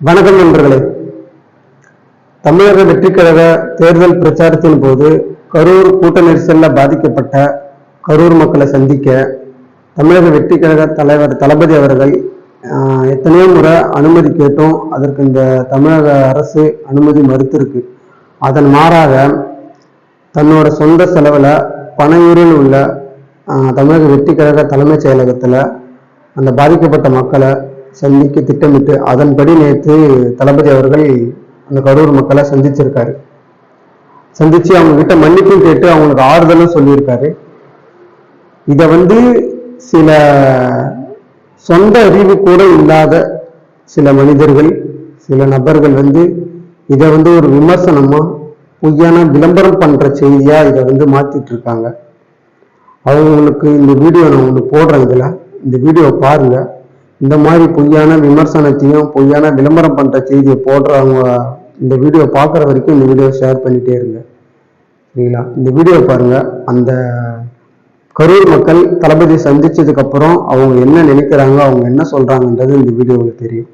வணக்கம் நண்பர்களே. தமிழக வெற்றிக் கழக தேர்தல் பிரச்சாரத்தின் போது கரூர் கூட்ட நெரிசல்ல பாதிக்கப்பட்ட கரூர் மக்களை சந்திக்க தமிழக வெற்றிக் கழக தலைவர் தளபதி அவர்கள் எத்தனையோ முறை அனுமதி கேட்டோம். அதற்கு இந்த தமிழக அரசு அனுமதி மறுத்திருக்கு. அதன் மாறாக தன்னோட சொந்த செலவில் பனையூரில் உள்ள தமிழக வெற்றி கழக தலைமைச் செயலகத்தில் அந்த பாதிக்கப்பட்ட மக்களை சந்திக்க திட்டமிட்டு அதன்படி நேற்று தளபதி அவர்கள் அந்த கரூர் மக்களை சந்திச்சிருக்காரு. சந்திச்சு அவங்க கிட்ட மன்னிப்பும் கேட்டு அவங்களுக்கு ஆறுதலும் சொல்லியிருக்காரு. இதை வந்து சில சொந்த அறிவு கூட இல்லாத சில மனிதர்கள் சில நபர்கள் வந்து இதை வந்து ஒரு விமர்சனமா பொய்யான விளம்பரம் பண்ற செய்தியா இதை வந்து மாத்திட்டு இருக்காங்க அவங்களுக்கு இந்த வீடியோ நான் ஒன்று போடுறேன் இதில். இந்த வீடியோவை பாருங்க. இந்த மாதிரி பொய்யான விமர்சனத்தையும் பொய்யான விளம்பரம் பண்ற செய்தியை போடுறவங்க இந்த வீடியோ பார்க்குற வரைக்கும் இந்த வீடியோ ஷேர் பண்ணிட்டே இருங்க. சரிங்களா? இந்த வீடியோ பாருங்க. அந்த கரூர் மக்கள் தளபதி சந்திச்சதுக்கு அப்புறம் அவங்க என்ன நினைக்கிறாங்க அவங்க என்ன சொல்றாங்கன்றது இந்த வீடியோவில் தெரியும்.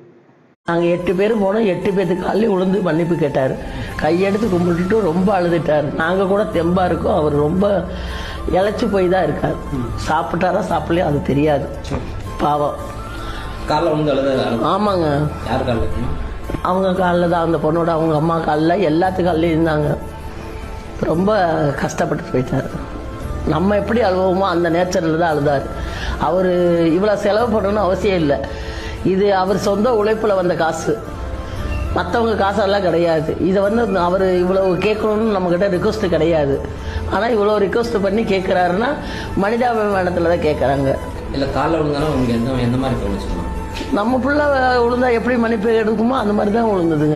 நாங்கள் எட்டு பேர் போனோம். எட்டு பேத்துக்கு காலையில் விழுந்து மன்னிப்பு கேட்டார். கையெடுத்து கும்பிட்டுட்டு ரொம்ப அழுதுட்டார். நாங்கள் கூட தெம்பா இருக்கோம். அவர் ரொம்ப இழைச்சி போய் தான் இருக்கார். சாப்பிட்டாரா சாப்பிடலையா அது தெரியாது. பாவம். காலைல வந்து அழுத ஆமாங்க. யார் காலில்? அவங்க காலில் தான் அந்த பொண்ணோட அவங்க அம்மா காலில் எல்லாத்து காலிலையும் இருந்தாங்க. ரொம்ப கஷ்டப்பட்டு போயிட்டார். நம்ம எப்படி அழுவோமோ அந்த நேச்சரில் தான் அழுதார். அவர் இவ்வளோ செலவு பண்ணணும்னு அவசியம் இல்லை. இது அவர் சொந்த உழைப்பில் வந்த காசு. மற்றவங்க காசெல்லாம் கிடையாது. இதை வந்து அவர் இவ்வளவு கேட்கணும்னு நம்மக்கிட்ட ரிக்வஸ்ட் கிடையாது. ஆனால் இவ்வளோ ரிக்வஸ்ட் பண்ணி கேட்குறாருன்னா மனிதாபிமானத்தில் தான் கேட்குறாங்க. இல்லை காலைல விழுந்தாலும் உங்களுக்கு எந்த எந்த மாதிரி தோணுச்சுமா நம்ம பிள்ளை விழுந்தா எப்படி மன்னிப்பு எடுக்குமோ அந்த மாதிரி தான் விழுந்ததுங்க.